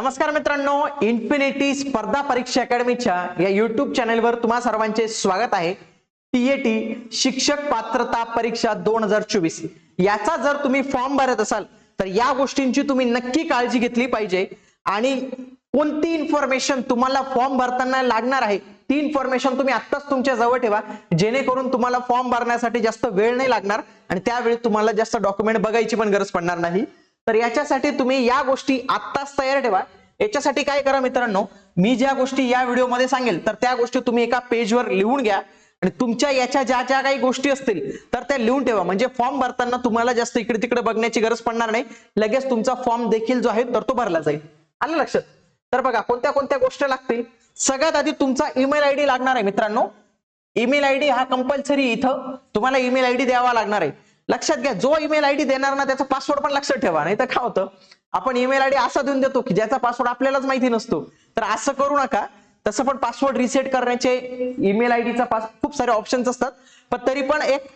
नमस्कार मित्रांनो इन्फिनिटी स्पर्धा परीक्षा अकॅडमीच्या या युट्यूब चॅनेलवर तुम्हा सर्वांचे स्वागत आहे. टीएटी शिक्षक पात्रता परीक्षा दोन हजार चोवीस. याचा जर तुम्ही फॉर्म भरत असाल तर या गोष्टींची तुम्ही नक्की काळजी घेतली पाहिजे. आणि कोणती इन्फॉर्मेशन तुम्हाला फॉर्म भरताना लागणार आहे ती इन्फॉर्मेशन तुम्ही आत्ताच तुमच्या जवळ ठेवा. जेणेकरून तुम्हाला फॉर्म भरण्यासाठी जास्त वेळ नाही लागणार आणि त्यावेळी तुम्हाला जास्त डॉक्युमेंट बघायची पण गरज पडणार नाही. तर याच्यासाठी तुम्ही या गोष्टी आत्ताच तयार ठेवा. याच्यासाठी काय करा मित्रांनो मी ज्या गोष्टी या व्हिडिओमध्ये सांगेल तर त्या गोष्टी तुम्ही एका पेजवर लिहून घ्या आणि तुमच्या याच्या ज्या ज्या काही गोष्टी असतील तर त्या लिहून ठेवा. म्हणजे फॉर्म भरताना तुम्हाला जास्त इकडे तिकडे बघण्याची गरज पडणार नाही. लगेच तुमचा फॉर्म देखील जो आहे तर तो भरला जाईल. आलं लक्षात? तर बघा कोणत्या कोणत्या गोष्टी लागतील? सगळ्यात आधी तुमचा ईमेल आयडी लागणार आहे मित्रांनो. ईमेल आयडी हा कंपल्सरी इथं तुम्हाला ईमेल आयडी द्यावा लागणार आहे. लक्षात घ्या जो ईमेल आयडी देणार ना त्याचा पासवर्ड पण लक्षात ठेवा नाही तर काय होतं? आपण ईमेल आयडी असा देऊन देतो की ज्याचा पासवर्ड आपल्यालाच माहिती नसतो. तर असं करू नका. तसं पण पासवर्ड रिसेट करण्याचे ईमेल आयडीचा पास खूप सारे ऑप्शन्स असतात. पण तरी पण एक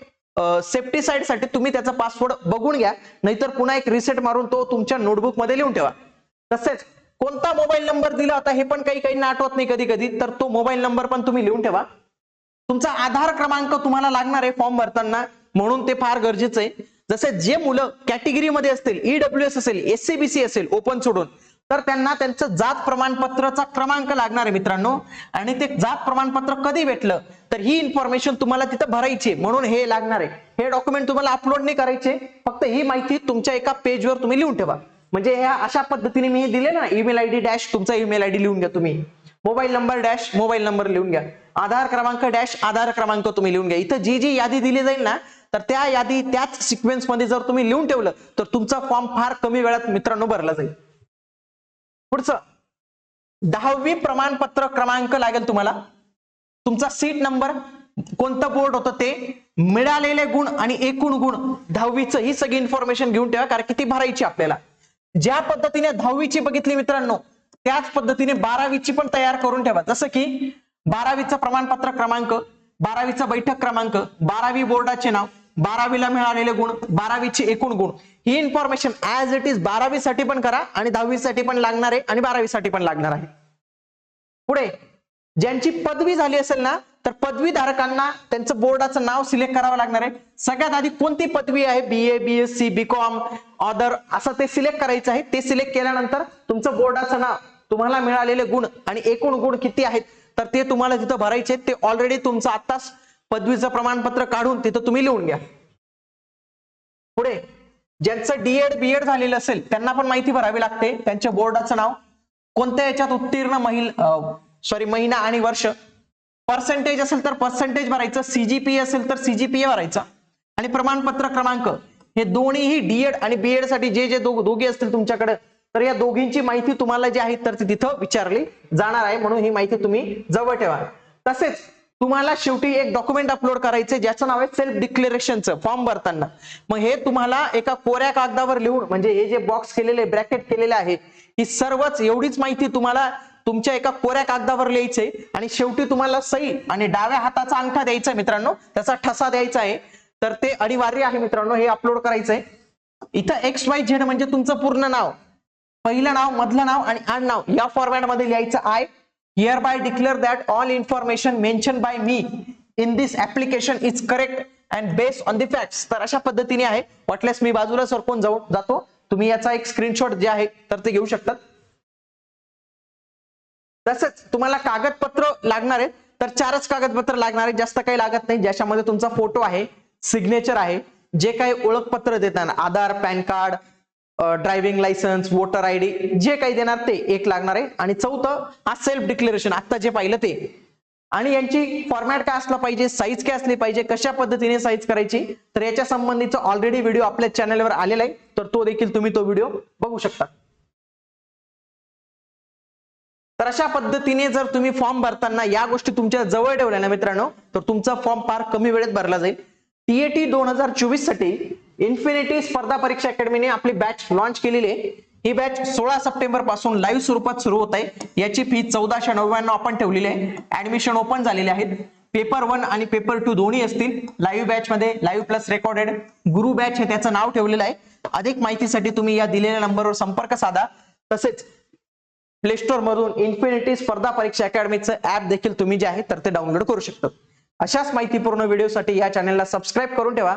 सेफ्टी साईडसाठी तुम्ही त्याचा पासवर्ड बघून घ्या. नाहीतर पुन्हा एक रिसेट मारून तो तुमच्या नोटबुकमध्ये लिहून ठेवा. तसेच कोणता मोबाईल नंबर दिला होता हे पण काही काही आठवत नाही कधी कधी तर तो मोबाईल नंबर पण तुम्ही लिहून ठेवा. तुमचा आधार क्रमांक तुम्हाला लागणार आहे फॉर्म भरताना. म्हणून ते फार गरजेचं आहे. जसे जे मुलं कॅटेगरीमध्ये असतील ईडब्ल्यू एस असेल एससीबीसी असेल ओपन सोडून तर त्यांना त्यांचं जात प्रमाणपत्राचा क्रमांक लागणार आहे मित्रांनो. आणि ते जात प्रमाणपत्र कधी भेटलं तर ही इन्फॉर्मेशन तुम्हाला तिथं भरायची म्हणून हे लागणार आहे. हे डॉक्युमेंट तुम्हाला अपलोड नाही करायचे. फक्त ही माहिती तुमच्या एका पेजवर तुम्ही लिहून ठेवा. म्हणजे ह्या अशा पद्धतीने मी हे दिले ना ईमेल आयडी डॅश तुमचा ईमेल आयडी लिहून घ्या तुम्ही. Mobile number dash mobile number लिहून घ्या. आधार क्रमांक डॅश आधार क्रमांक तुम्ही लिहून घ्या. इथं जी जी यादी दिली जाईल ना तर त्या यादी त्याच सिक्वेन्समध्ये जर तुम्ही लिहून ठेवलं तर तुमचा फॉर्म फार कमी वेळात मित्रांनो भरला जाईल. पुढचं. दहावी प्रमाणपत्र क्रमांक लागेल तुम्हाला. तुमचा सीट नंबर कोणतं बोर्ड होतं ते मिळालेले गुण आणि एकूण गुण दहावीचं ही सगळी इन्फॉर्मेशन घेऊन ठेवा कारण किती भरायची आपल्याला. ज्या पद्धतीने दहावीची बघितली मित्रांनो त्याच पद्धतीने बारावीची पण तयार करून ठेवा. जसं की बारावीचं प्रमाणपत्र क्रमांक बारावीचा बैठक क्रमांक बारावी बोर्डाचे नाव बारावीला मिळालेले गुण बारावीचे एकूण गुण. ही इन्फॉर्मेशन ऍज इट इज बारावीसाठी पण करा आणि दहावीसाठी पण लागणार आहे आणि बारावीसाठी पण लागणार आहे. पुढे ज्यांची पदवी झाली असेल ना तर पदवीधारकांना त्यांचं बोर्डाचं नाव सिलेक्ट करावं लागणार आहे. सगळ्यात आधी कोणती पदवी आहे? B A B S C B com other असं ते सिलेक्ट करायचं आहे. ते सिलेक्ट केल्यानंतर तुमचं बोर्डाचं नाव तुम्हाला मिळालेले गुण आणि एकूण गुण किती आहेत? तर ते तुम्हाला तिथं भरायचे ते ऑलरेडी तुमचं आत्ताच पदवीचं प्रमाणपत्र काढून तिथं तुम्ही लिहून घ्या. पुढे ज्यांचं डीएड बीएड झालेलं असेल त्यांना पण माहिती भरावी लागते. त्यांच्या बोर्डाचं नाव कोणत्या याच्यात उत्तीर्ण महिला सॉरी महिना आणि वर्ष. पर्सेंटेज असेल तर पर्सेंटेज भरायचं सीजीपीए असेल तर सीजीपीए भरायचा. आणि प्रमाणपत्र क्रमांक हे दोन्हीही डीएड आणि बीएडसाठी जे जे दोघे असतील तुमच्याकडे तर या दोघींची माहिती तुम्हाला जी आहे तर ती तिथं विचारली जाणार आहे. म्हणून ही माहिती तुम्ही जवळ ठेवा. तसेच तुम्हाला शेवटी एक डॉक्युमेंट अपलोड करायचे ज्याचं नाव आहे सेल्फ डिक्लेरेशनचं फॉर्म भरताना. मग हे तुम्हाला एका कोऱ्या कागदावर लिहून म्हणजे हे जे बॉक्स केलेले ब्रॅकेट केलेले आहे ही सर्वच एवढीच माहिती तुम्हाला तुमच्या एका कोऱ्या कागदावर लिहायचंय. आणि शेवटी तुम्हाला सही आणि डाव्या हाताचा अंगठा द्यायचा मित्रांनो त्याचा ठसा द्यायचा आहे. तर ते अनिवार्य आहे मित्रांनो हे अपलोड करायचंय. इथं एक्स वाय झेड म्हणजे तुमचं पूर्ण नाव. पहिलं नाव मधलं नाव आणि आडनाव या फॉर्मॅटमध्ये लिहायचं I hereby declare that all information mention by me in this application is correct and based on the facts तर अशा पद्धतीने आहे. वाटल्यास मी बाजूला सरकून जाऊ जातो. तुम्ही याचा एक स्क्रीनशॉट जे आहे तर ते घेऊ शकतात. तसंच तुम्हाला कागदपत्र लागणार आहेत तर चारच कागदपत्र लागणार आहेत. जास्त काही लागत नाही. ज्याच्यामध्ये तुमचा फोटो आहे सिग्नेचर आहे. जे काही ओळखपत्र देताना Aadhaar PAN card driving licence voter I D जे काही देणार ते एक लागणार आहे. आणि चौथं हा सेल्फ डिक्लेरेशन आता जे पाहिलं ते. आणि यांची फॉर्मॅट काय असला पाहिजे? साईज काय असली पाहिजे? कशा पद्धतीने साईज करायची? तर याच्या संबंधीचा ऑलरेडी व्हिडिओ आपल्या चॅनलवर आलेला आहे. तर तो देखील तुम्ही तो व्हिडिओ बघू शकता. तर अशा पद्धतीने जर तुम्ही फॉर्म भरताना या गोष्टी तुमच्या जवळ ठेवल्या ना मित्रांनो तर तुमचा फॉर्म फार कमी वेळेत भरला जाईल. टीएटी दोन हजार चोवीससाठी इन्फिनिटी स्पर्धा परीक्षा अकॅडमीने आपली बॅच लॉन्च केलेली आहे. ही बॅच सोळा सप्टेंबरपासून लाईव्ह स्वरूपात सुरू होत आहे. याची फी चौदाशे नव्याण्णव आपण ठेवलेली आहे. ऍडमिशन ओपन झालेले आहेत. पेपर वन आणि पेपर टू दोन्ही असतील. लाईव्ह बॅच मध्ये live plus recorded Guru batch हे त्याचं नाव ठेवलेलं आहे. अधिक माहितीसाठी तुम्ही या दिलेल्या नंबरवर संपर्क साधा. तसेच प्ले स्टोर मधून इन्फिनिटी स्पर्धा परीक्षा अकॅडमीचं ऍप देखील तुम्ही जे आहे तर ते डाउनलोड करू शकता. अशाच माहितीपूर्ण व्हिडिओसाठी या चॅनलला सबस्क्राईब करून ठेवा.